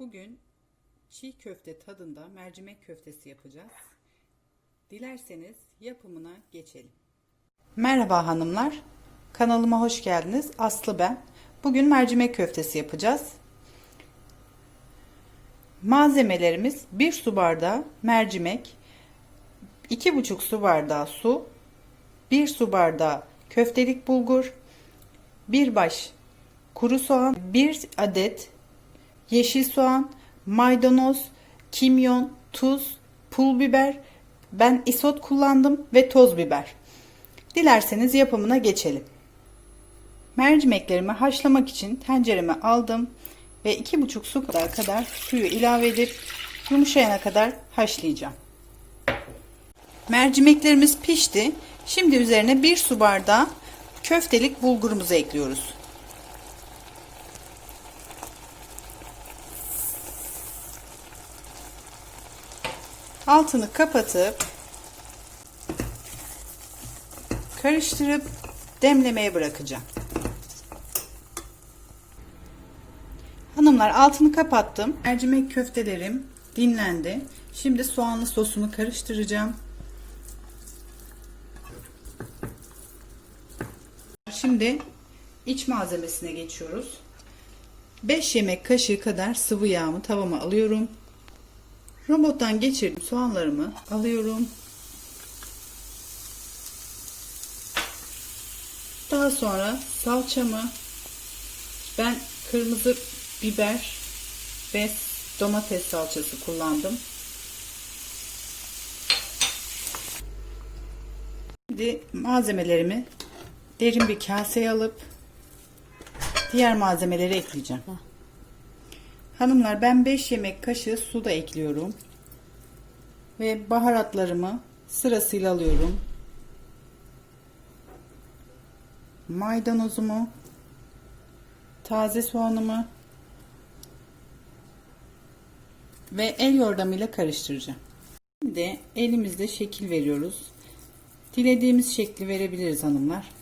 Bugün çiğ köfte tadında mercimek köftesi yapacağız. Dilerseniz yapımına geçelim. Merhaba hanımlar. Kanalıma hoş geldiniz. Aslı ben. Bugün mercimek köftesi yapacağız. Malzemelerimiz 1 su bardağı mercimek, 2,5 su bardağı su, 1 su bardağı köftelik bulgur, 1 baş kuru soğan, 1 adet yeşil soğan, maydanoz, kimyon, tuz, pul biber, ben isot kullandım ve toz biber. Dilerseniz yapımına geçelim. Mercimeklerimi haşlamak için tencereme aldım ve 2,5 su kadar kadar suyu ilave edip yumuşayana kadar haşlayacağım. Mercimeklerimiz pişti. Şimdi üzerine 1 su bardağı köftelik bulgurumuzu ekliyoruz. Altını kapatıp karıştırıp demlemeye bırakacağım. Hanımlar altını kapattım. Mercimek köftelerim dinlendi. Şimdi soğanlı sosumu karıştıracağım. Şimdi iç malzemesine geçiyoruz. 5 yemek kaşığı kadar sıvı yağımı tavama alıyorum. Robottan geçirdim soğanlarımı alıyorum. Daha sonra salçamı ben kırmızı biber ve domates salçası kullandım. Şimdi malzemelerimi derin bir kaseye alıp diğer malzemeleri ekleyeceğim. Hanımlar ben 5 yemek kaşığı su da ekliyorum. Ve baharatlarımı sırasıyla alıyorum. Maydanozumu, taze soğanımı ve el yordamıyla karıştıracağım. Şimdi elimizde şekil veriyoruz. Dilediğimiz şekli verebiliriz hanımlar.